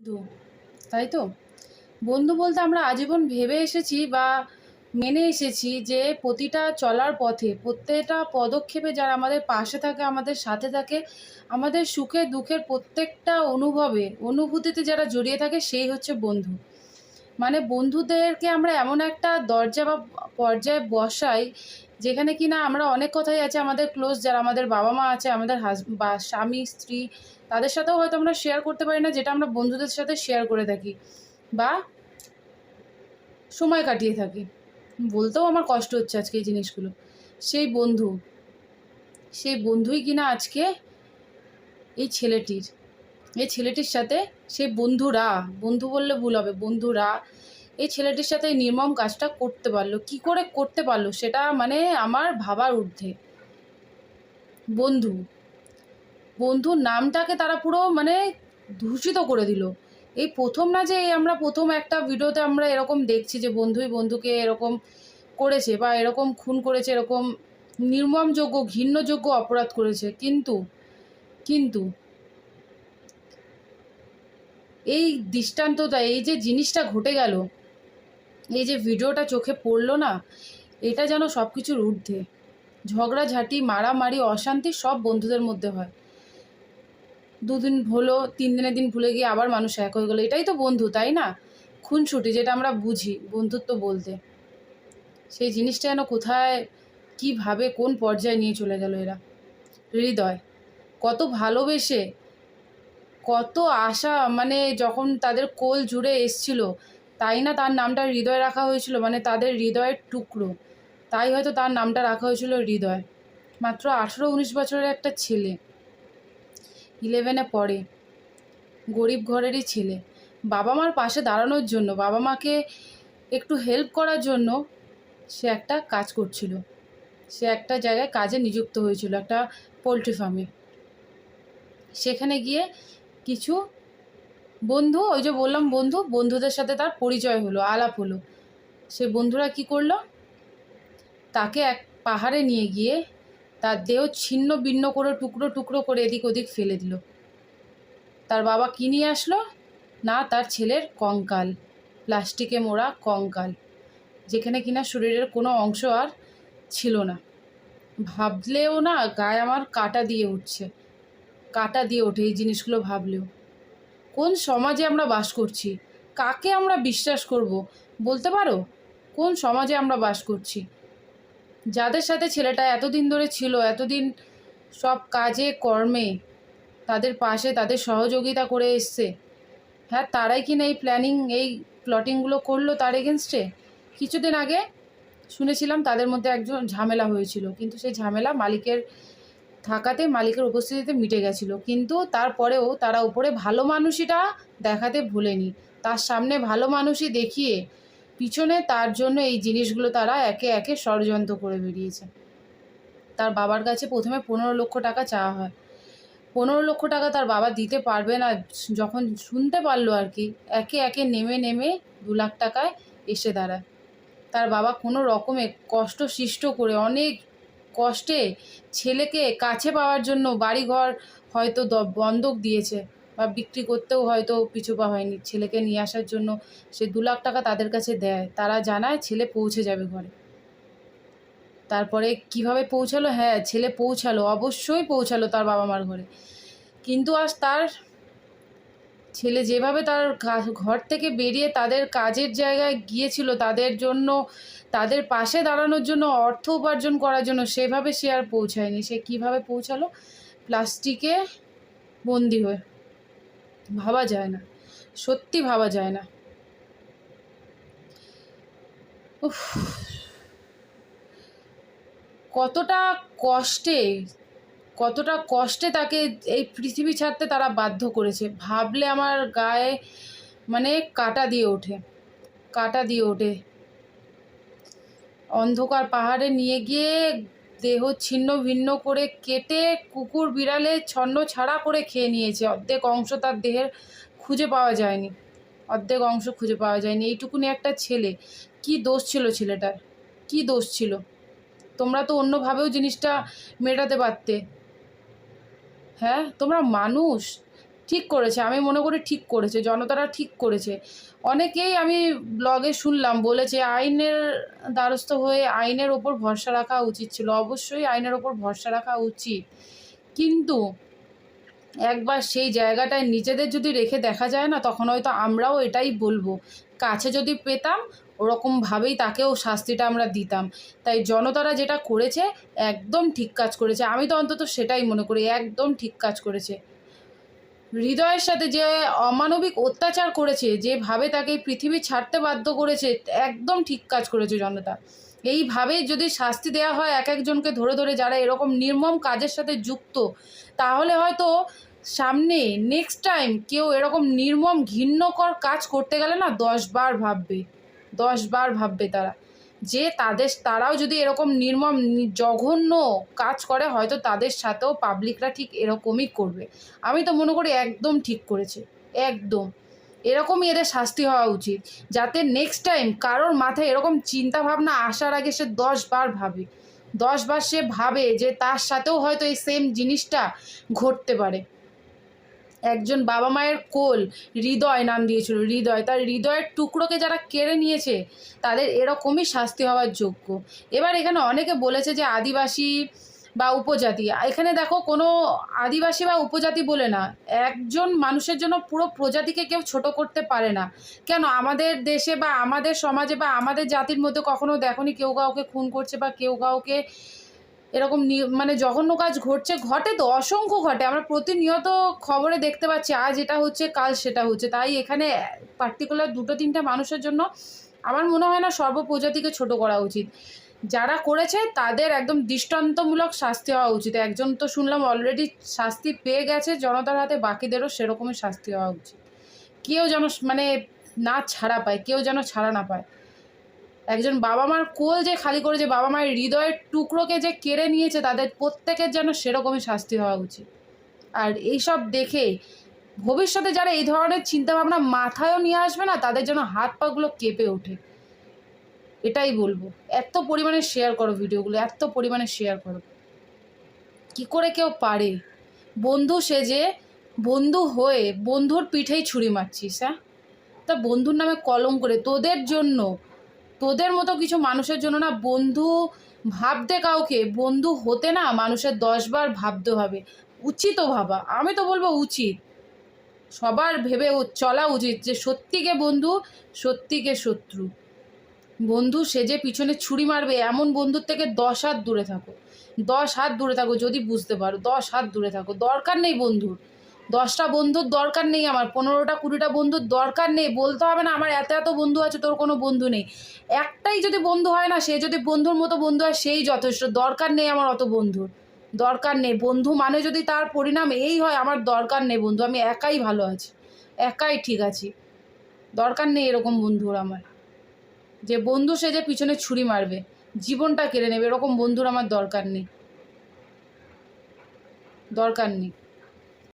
বন্ধু, তাই তো? বন্ধু বলতে আমরা আজীবন ভেবে এসেছি বা মেনে এসেছি যে প্রতিটা চলার পথে, প্রত্যেকটা পদক্ষেপে যারা আমাদের পাশে থাকে, আমাদের সাথে থাকে, আমাদের সুখে দুঃখের প্রত্যেকটা অনুভবে, অনুভূতিতে যারা জড়িয়ে থাকে সেই হচ্ছে বন্ধু। মানে বন্ধুদেরকে আমরা এমন একটা দরজা বা পর্যায়ে বসাই যেখানে কিনা আমরা অনেক কথাই আছে আমাদের ক্লোজ যারা আমাদের বাবা মা আছে, আমাদের হাজ বা স্বামী, স্ত্রী তাদের সাথেও হয়তো আমরা শেয়ার করতে পারি না, যেটা আমরা বন্ধুদের সাথে শেয়ার করে থাকি বা সময় কাটিয়ে থাকি। বলতেও আমার কষ্ট হচ্ছে আজকে এই জিনিসগুলো। সেই বন্ধু, সেই বন্ধুই কিনা আজকে এই ছেলেটির এই ছেলেটির সাথে সেই বন্ধুরা, বন্ধু বললে ভুল হবে, বন্ধুরা এই ছেলেটির সাথে এই নির্মম কাজটা করতে পারল। কি করে করতে পারল সেটা মানে আমার ভাবার ঊর্ধ্বে। বন্ধু বন্ধু নামটাকে তারা পুরো মানে দূষিত করে দিল। এই প্রথম না যে আমরা প্রথম একটা ভিডিওতে আমরা এরকম দেখছি যে বন্ধুই বন্ধুকে এরকম করেছে বা এরকম খুন করেছে, এরকম নির্মমযোগ্য, ঘৃণ্যযোগ্য অপরাধ করেছে। কিন্তু কিন্তু এই দৃষ্টান্তটা, এই যে জিনিসটা ঘটে গেল, এই যে ভিডিওটা চোখে পড়ল না, এটা যেন সব কিছুর ঊর্ধ্বে। ঝগড়াঝাঁটি, মারামারি, অশান্তি সব বন্ধুদের মধ্যে হয়। দুদিন হলো, তিন দিনের দিন ভুলে গিয়ে আবার মানুষ এক হয়ে গেলো। এটাই তো বন্ধু, তাই না? খুনসুটি, যেটা আমরা বুঝি, বন্ধুত্ব বলতে। সেই জিনিসটা যেন কোথায়, কীভাবে, কোন পর্যায়ে নিয়ে চলে গেল এরা। হৃদয়, কত ভালোবেসে, কত আশা মানে যখন তাদের কোল জুড়ে এসছিল, তাই না তার নামটা হৃদয় রাখা হয়েছিল? মানে তাদের হৃদয়ের টুকরো। তাই হয়তো তার নামটা রাখা হয়েছিল হৃদয়। মাত্র আঠেরো উনিশ বছরের একটা ছেলে। ইলেভেনে পড়ে। গরিব ঘরেরই ছেলে। বাবা মার পাশে দাঁড়ানোর জন্য বাবা মাকে একটু হেল্প করার জন্য সে একটা কাজ করছিল। সে একটা জায়গায় কাজে নিযুক্ত হয়েছিল, একটা পোলট্রি ফার্মে। সেখানে গিয়ে কিছু বন্ধু, ওই যে বললাম বন্ধু, বন্ধুদের সাথে তার পরিচয় হলো, আলাপ হলো। সে বন্ধুরা কি করল? তাকে এক পাহাড়ে নিয়ে গিয়ে তার দেহ ছিন্ন ভিন্ন করে টুকরো টুকরো করে এদিক ওদিক ফেলে দিল। তার বাবা কী নিয়ে আসলো? না, তার ছেলের কঙ্কাল, প্লাস্টিকে মোড়া কঙ্কাল, যেখানে কিনা শরীরের কোনো অংশ আর ছিল না। ভাবলেও না, গায়ে আমার কাটা দিয়ে উঠছে, কাটা দিয়ে ওঠে এই জিনিসগুলো ভাবলেও। কোন সমাজে আমরা বাস করছি? কাকে আমরা বিশ্বাস করব? বলতে পারো? কোন সমাজে আমরা বাস করছি? যাদের সাথে ছেলেটা এতদিন ধরে ছিল, এতদিন সব কাজে, কর্মে তাদের পাশে তাদের সহযোগিতা করে এসছে হ্যাঁ তারাই কি না এই প্ল্যানিং এই প্লটিংগুলো করল তার এগেনস্টে কিছুদিন আগে শুনেছিলাম তাদের মধ্যে একজন ঝামেলা হয়েছিল, কিন্তু সেই ঝামেলা মালিকের থাকাতে, মালিকের উপস্থিতিতে মিটে গেছিল, কিন্তু তারপরেও তারা উপরে ভালো মানুষইটা দেখাতে ভুলেনি, তার সামনে ভালো মানুষই দেখিয়ে পিছনে তার জন্য এই জিনিসগুলো তারা একে একে ষড়যন্ত্র করে বেরিয়েছে। তার বাবার কাছে প্রথমে পনেরো লক্ষ টাকা চাওয়া হয়। পনেরো লক্ষ টাকা তার বাবা দিতে পারবে না, যখন শুনতে পারল আর কি, একে একে নেমে নেমে দু লাখ টাকায় এসে দাঁড়ায়। তার বাবা কোনো রকমে কষ্ট সৃষ্ট করে অনেক কষ্টে ছেলেকে কাছে পাওয়ার জন্য বাড়িঘর হয়তো দ- বন্ধক দিয়েছে। বা বিক্রি করতেও হয়তো পিছু পা হয়নি। ছেলেকে নিয়ে আসার জন্য সে দু লাখ টাকা তাদের কাছে দেয়। তারা জানায় ছেলে পৌঁছে যাবে ঘরে। তারপরে কীভাবে পৌঁছালো? হ্যাঁ ছেলে পৌঁছালো, অবশ্যই পৌঁছালো তার বাবা মার ঘরে। কিন্তু আজ তার ছেলে যেভাবে তার ঘর থেকে বেরিয়ে তাদের কাজের জায়গায় গিয়েছিল, তাদের জন্য, তাদের পাশে দাঁড়ানোর জন্য, অর্থ উপার্জন করার জন্য সেভাবে সে আর পৌঁছায়নি। সে কীভাবে পৌঁছালো? প্লাস্টিকে বন্দি হয়ে ভাবা যায় না। সত্যি ভাবা যায় না। উফ। কতটা কষ্টে কতটা কষ্টে তাকে এই পৃথিবী ছাড়তে তারা বাধ্য করেছে। ভাবলে আমার গায়ে মানে কাটা দিয়ে ওঠে, কাটা দিয়ে ওঠে। অন্ধকার পাহাড়ে নিয়ে গিয়ে দেহ ছিন্ন ভিন্ন করে কেটে কুকুর বিড়ালে ছন্ন ছাড়া করে খেয়ে নিয়েছে। অর্ধেক অংশ তার দেহের খুঁজে পাওয়া যায়নি। অর্ধেক অংশ খুঁজে পাওয়া যায়নি। এইটুকুনি একটা ছেলে। কি দোষ ছিল ছেলেটার? কি দোষ ছিল? তোমরা তো অন্যভাবেও জিনিসটা মেটাতে পারতে। হ্যাঁ? তোমরা মানুষ। ঠিক করেছে, আমি মনে করি ঠিক করেছে, জনতারা ঠিক করেছে। অনেকেই আমি ব্লগে শুনলাম বলেছে, আইনের দ্বারস্থ হয়ে আইনের ওপর ভরসা রাখা উচিত ছিল। অবশ্যই আইনের ওপর ভরসা রাখা উচিত। কিন্তু একবার সেই জায়গাটায় নিজেদের যদি রেখে দেখা যায় না, তখন হয়তো আমরাও এটাই বলব। কাছে যদি পেতাম ওরকমভাবেই তাকেও শাস্তিটা আমরা দিতাম। তাই জনতারা যেটা করেছে, একদম ঠিক কাজ করেছে। আমি তো অন্তত সেটাই মনে করি, একদম ঠিক কাজ করেছে। হৃদয়ের সাথে যে অমানবিক অত্যাচার করেছে, যেভাবে তাকে পৃথিবী ছাড়তে বাধ্য করেছে, একদম ঠিক কাজ করেছে জনতা। এইভাবে যদি শাস্তি দেওয়া হয় এক একজনকে ধরে ধরে যারা এরকম নির্মম কাজের সাথে যুক্ত, তাহলে হয়তো সামনে নেক্সট টাইম কেউ এরকম নির্মম ঘৃণ্যকর কাজ করতে গেলে না দশ বার ভাববে, দশ বার ভাববে তারা। যে তাদের, তারাও যদি এরকম নির্মম, জঘন্য কাজ করে, হয়তো তাদের সাথেও পাবলিকরা ঠিক এরকমই করবে। আমি তো মনে করি একদম ঠিক করেছে। একদম। এরকমই এদের শাস্তি হওয়া উচিত। যাতে নেক্সট টাইম কারোর মাথায় এরকম চিন্তা ভাবনা আসার আগে সে দশ বার ভাবে। দশ বার সে ভাবে যে তার সাথেও হয়তো এই সেম জিনিসটা ঘটতে পারে। একজন বাবা মায়ের কোল হৃদয় নাম দিয়েছিল, হৃদয়। তার হৃদয়ের টুকরোকে যারা কেড়ে নিয়েছে, তাদের এরকমই শাস্তি হওয়ার যোগ্য। এবার এখানে অনেকে বলেছে যে আদিবাসী বা উপজাতি। এখানে দেখো, কোনো আদিবাসী বা উপজাতি বলে না, একজন মানুষের জন্য পুরো প্রজাতিকে কেউ ছোট করতে পারে না। কেন? আমাদের দেশে বা আমাদের সমাজে বা আমাদের জাতির মধ্যে কখনো দেখনি কেউ কাউকে খুন করছে বা কেউ কাউকে এরকম মানে জঘন্য কাজ ঘটছে, ঘটে তো, অসংখ্য ঘটে। আমরা প্রতিনিয়ত খবরে দেখতে পাচ্ছি, আজ এটা হচ্ছে, কাল সেটা হচ্ছে। তাই এখানে পার্টিকুলার দুটো, তিনটা মানুষের জন্য আমার মনে হয় না সর্বপ্রজাতিকে ছোট করা উচিত। যারা করেছে, তাদের একদম দৃষ্টান্তমূলক শাস্তি হওয়া উচিত। একজন তো শুনলাম অলরেডি শাস্তি পেয়ে গেছে, জনতার হাতে বাকিদেরও সেরকমই শাস্তি হওয়া উচিত। কেউ যেন মানে না ছাড়া পায়, কেউ যেন ছাড়া না পায়। একজন বাবা মার কোল যে খালি করে যে বাবা মায়ের হৃদয়ের টুকরোকে যে কেড়ে নিয়েছে, তাদের প্রত্যেকের যেন সেরকমই শাস্তি হওয়া উচিত। আর এইসব দেখে ভবিষ্যতে যারা এই ধরনের চিন্তাভাবনা মাথায়ও নিয়ে আসবে না, তাদের যেন হাত পাগুলো কেঁপে ওঠে। এটাই বলব। এত পরিমাণে শেয়ার করো ভিডিওগুলো, এত পরিমাণে শেয়ার করো। কি করে কেউ পারে? বন্ধু সেজে, বন্ধু হয়ে, বন্ধুর পিঠেই ছুরি মারছিস হ্যাঁ? তা বন্ধুর নামে কলম করে তোদের জন্য তোদের মতো কিছু মানুষের জন্য না বন্ধু ভাবতে কাউকে, বন্ধু হতে না মানুষের দশবার ভাবতে হবে। উচিতও ভাবা। আমি তো বলব উচিত। সবার ভেবে চলা উচিত যে সত্যিকে বন্ধু, সত্যিকে শত্রু। বন্ধু সেজে পিছনে ছুরি মারবে, এমন বন্ধুর থেকে দশ হাত দূরে থাকো। দশ হাত দূরে থাকো যদি বুঝতে পারো। দশ হাত দূরে থাকো। দরকার নেই বন্ধুর। দশটা বন্ধুর দরকার নেই আমার, পনেরোটা, কুড়িটা বন্ধুর দরকার নেই, বলতে হবে না আমার এত এত বন্ধু আছে, তোর কোনো বন্ধু নেই। একটাই যদি বন্ধু হয় না, সে যদি বন্ধুর মতো বন্ধু হয়, সেই যথেষ্ট, দরকার নেই আমার অত বন্ধুর, দরকার নেই। বন্ধু মানে যদি তার পরিণাম এই হয়, আমার দরকার নেই বন্ধু, আমি একাই ভালো আছি, একাই ঠিক আছি, দরকার নেই এরকম বন্ধুর আমার। যে বন্ধু সে যে পিছনে ছুরি মারবে, জীবনটা কেড়ে নেবে, এরকম বন্ধুর আমার দরকার নেই দরকার নেই।